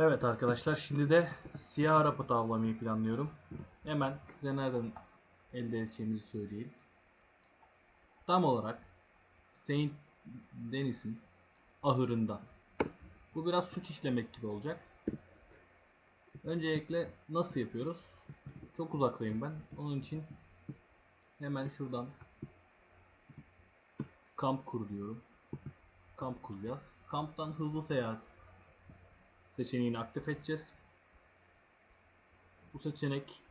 Evet arkadaşlar şimdi de siyah arapı avlamayı planlıyorum. Hemen size nereden elde edeceğimizi söyleyeyim. Tam olarak Saint Denis'in ahırında. Bu biraz suç işlemek gibi olacak. Öncelikle nasıl yapıyoruz? Çok uzaktayım ben. Onun için hemen şuradan kamp kur diyorum. Kamp kuracağız. Kamptan hızlı seyahat seçeneğini aktif edeceğiz. Bu seçenek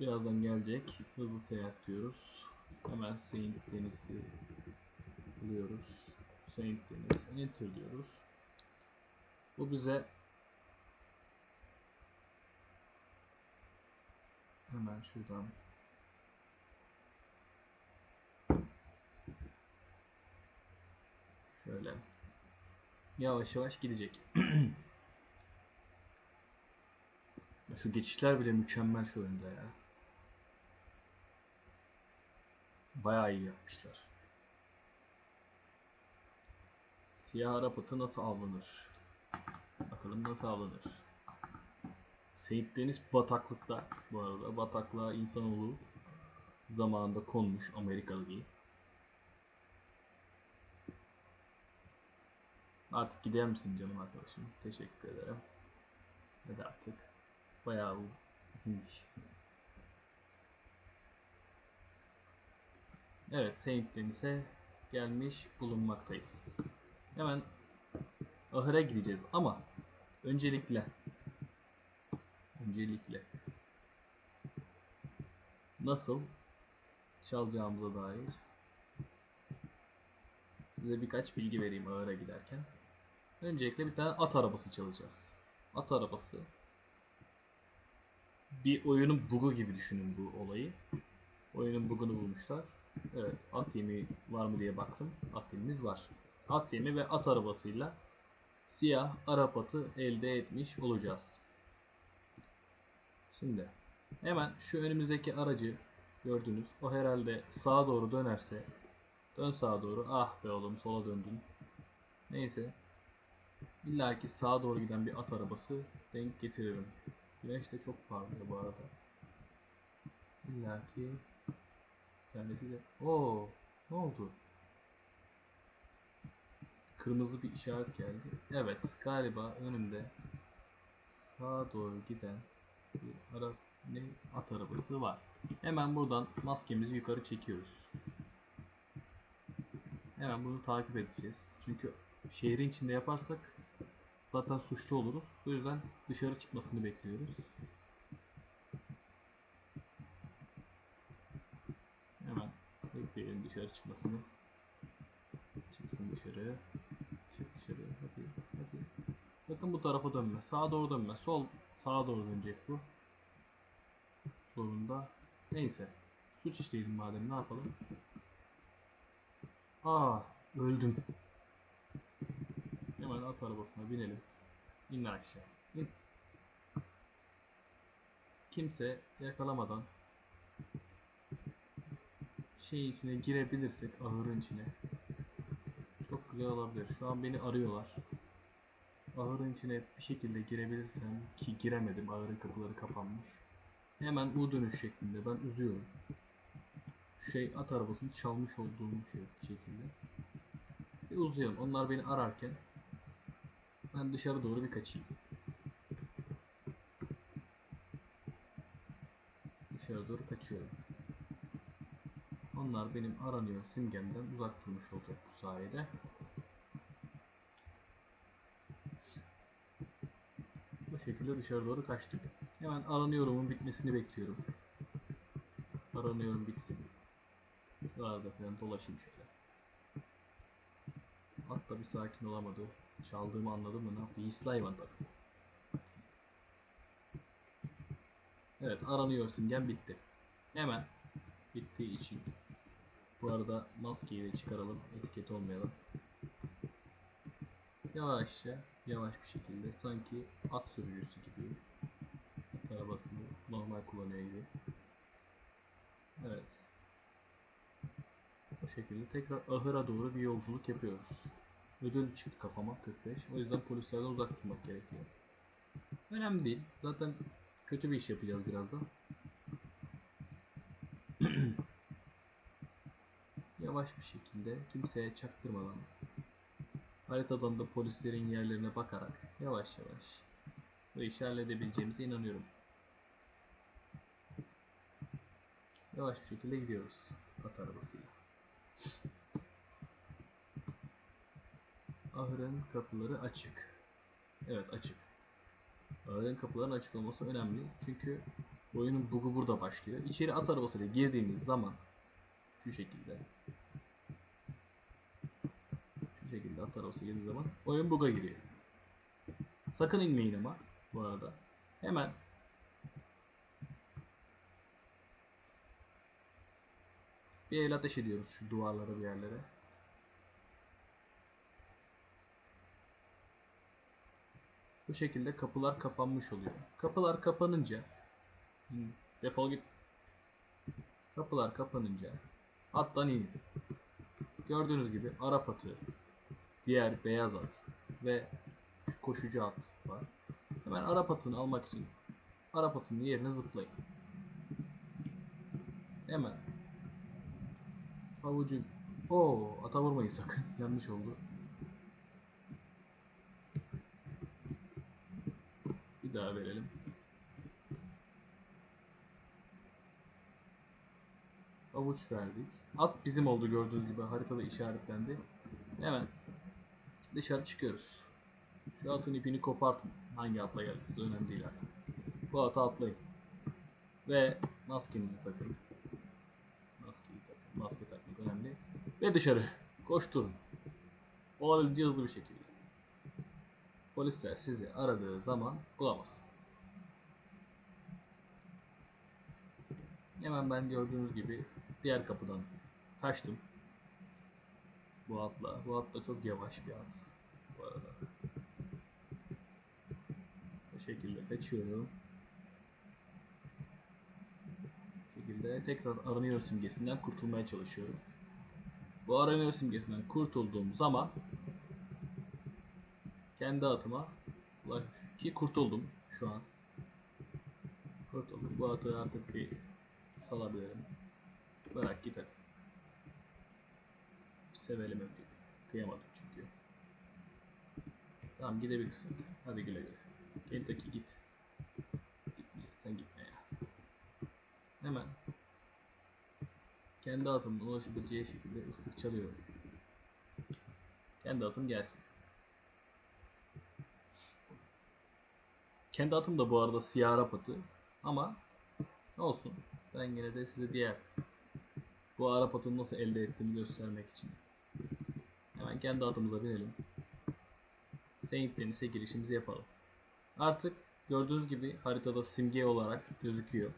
birazdan gelecek. Hızlı seyahat diyoruz. Hemen Saint Denis'i buluyoruz. Saint Denis enter diyoruz. Bu bize hemen şuradan şöyle yavaş yavaş gidecek. Şu geçişler bile mükemmel şu oyunda ya. Bayağı iyi yapmışlar. Siyah Arap nasıl avlanır? Bakalım nasıl avlanır. Seyit Deniz bataklıkta bu arada. Bataklığa insanoğlu zamanında konmuş Amerikalı değil. Artık gider misin canım arkadaşım? Teşekkür ederim. Hadi artık. Bayağı uzunmuş. Evet, Saint Denis'e gelmiş bulunmaktayız. Hemen ahıra gideceğiz ama öncelikle öncelikle nasıl çalacağımıza dair size birkaç bilgi vereyim ahıra giderken. Öncelikle bir tane at arabası çalacağız. At arabası bir oyunun bugu gibi düşünün bu olayı. Oyunun bugunu bulmuşlar. Evet, at yemi var mı diye baktım. At yemimiz var. At yemi ve at arabasıyla siyah Arap atı elde etmiş olacağız. Şimdi hemen şu önümüzdeki aracı gördünüz. O herhalde sağa doğru dönerse dön sağa doğru. Ah be oğlum sola döndün. Neyse. İlla ki sağa doğru giden bir at arabası denk getiririm. Güneş de çok parlıyor bu arada. İlla ki kendisi de... Oo, ne oldu? Kırmızı bir işaret geldi. Evet, galiba önümde sağa doğru giden bir ara ne at arabası var. Hemen buradan maskemizi yukarı çekiyoruz. Hemen bunu takip edeceğiz. Çünkü şehrin içinde yaparsak zaten suçlu oluruz. Bu yüzden dışarı çıkmasını bekliyoruz. Hemen bekleyelim dışarı çıkmasını. Çıksın dışarı. Çık dışarı. Hadi. Hadi. Sakın bu tarafa dönme. Sağa doğru dönme. Sol sağa doğru dönecek bu. Zorunda. Neyse. Suç işleyelim madem ne yapalım. Aa öldüm. Hemen at arabasına binelim. İn aşağı. İn. Kimse yakalamadan şeyin içine girebilirsek ahırın içine çok güzel olabilir. Şu an beni arıyorlar. Ahırın içine bir şekilde girebilirsem ki giremedim. Ahırın kapıları kapanmış. Hemen U dönüş şeklinde ben uzuyorum. Şey at arabasını çalmış olduğum şey şekilde. Bir uzuyorum. Onlar beni ararken ben dışarı doğru bir kaçayım. Dışarı doğru kaçıyorum. Onlar benim aranıyor simgemden uzak durmuş olacak bu sayede. Bu şekilde dışarı doğru kaçtık. Hemen aranıyorumun bitmesini bekliyorum. Aranıyorum bitsin. Şuralarda falan dolaşayım şöyle. Hatta bir sakin olamadı. Çaldığımı anladı mı? Ne yaptı? Hisli hayvan tabii. Evet aranıyor simgem bitti. Hemen bittiği için bu arada maskeyi de çıkaralım. Etiket olmayalım. Yavaşça yavaş bir şekilde sanki at sürücüsü gibi at arabasını normal kullanıyor gibi. Evet. Bu şekilde tekrar ahıra doğru bir yolculuk yapıyoruz. Ödül çıktı kafama 45. O yüzden polislerden uzak durmak gerekiyor. Önemli değil. Zaten kötü bir iş yapacağız birazdan. Yavaş bir şekilde kimseye çaktırmadan haritadan da polislerin yerlerine bakarak yavaş yavaş bu işi halledebileceğimize inanıyorum. Yavaş bir şekilde gidiyoruz at arabasıyla. Ahırın kapıları açık. Evet açık. Ahırın kapılarının açık olması önemli. Çünkü oyunun bug'u burada başlıyor. İçeri at arabasıyla girdiğimiz zaman şu şekilde şu şekilde at arabası girdiği zaman oyun bug'a giriyor. Sakın inmeyin ama bu arada. Hemen bir el ateş ediyoruz şu duvarlara bir yerlere. Bu şekilde kapılar kapanmış oluyor. Kapılar kapanınca defol git. Kapılar kapanınca attan inin. Gördüğünüz gibi Arap atı, diğer beyaz at ve şu koşucu at var. Hemen Arap atını almak için Arap atının yerine zıplayın. Hemen Havucun. Oo, ata vurmayın sakın. Yanlış oldu. Daha verelim. Avuç verdik. At bizim oldu gördüğünüz gibi haritada işaretlendi. Hemen dışarı çıkıyoruz. Şu atın ipini kopartın. Hangi atla gelirsiniz önemli değil artık. Bu ata atlayın. Ve maskenizi takın. Maskeyi takın. Maske takmak önemli. Ve dışarı. Koşturun. Olabildiğince hızlı bir şekilde. Polisler sizi aradığı zaman bulamaz. Hemen ben gördüğünüz gibi diğer kapıdan kaçtım. Bu atla. Bu at da çok yavaş bir at. Bu arada. Bu şekilde kaçıyorum. Bu şekilde tekrar aranıyor simgesinden kurtulmaya çalışıyorum. Bu aranıyor simgesinden kurtulduğum zaman kendi atıma ulaşmış ki kurtuldum şu an. Kurtuldum. Bu atı artık bir salabilirim. Bırak git hadi. Sevelim hep. Kıyamadım çünkü. Tamam gidebilirsin. Hadi güle güle. Kentucky git. Gitmeyeceksen gitme ya. Hemen kendi atımın ulaşabileceği şekilde ıslık çalıyorum. Kendi atım gelsin. Kendi atım da bu arada siyah Arap atı. Ama olsun. Ben yine de size diğer bu Arap atını nasıl elde ettiğimi göstermek için. Hemen kendi atımıza binelim. Saint Denis'e girişimizi yapalım. Artık gördüğünüz gibi haritada simge olarak gözüküyor.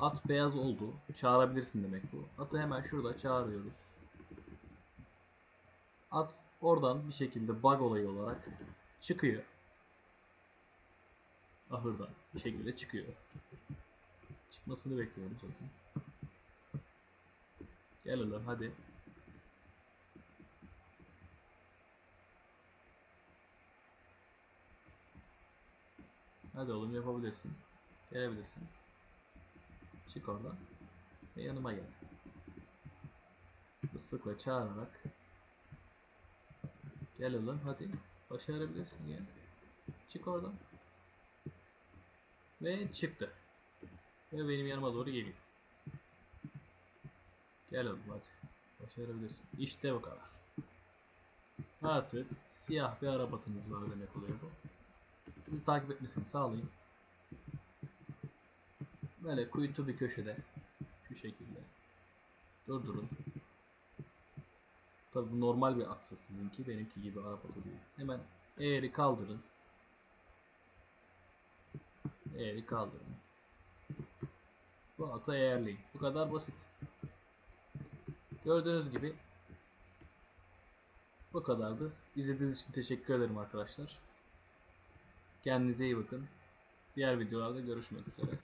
At beyaz oldu. Çağırabilirsin demek bu. Atı hemen şurada çağırıyoruz. At oradan bir şekilde bug olayı olarak çıkıyor. Ahırdan bir şekilde çıkıyor. Çıkmasını bekliyorum zaten. Gel oğlum hadi. Hadi oğlum yapabilirsin. Gelebilirsin. Çık oradan. Ve yanıma gel. Islıkla çağırarak. Gel oğlum hadi. Başarabilirsin ya. Çık oradan. Ve çıktı. Ve benim yanıma doğru geliyor. Gel oğlum hadi. Başarabilirsin. İşte bu kadar. Artık siyah bir arabatınız var demek oluyor bu. Sizi takip etmesini sağlayın. Böyle kuytu bir köşede şu şekilde durdurun. Tabi bu normal bir atsa sizinki benimki gibi Arap atı değil. Hemen eğri kaldırın. Eğri kaldırın. Bu atı eğerleyin. Bu kadar basit. Gördüğünüz gibi bu kadardı. İzlediğiniz için teşekkür ederim arkadaşlar. Kendinize iyi bakın. Diğer videolarda görüşmek üzere.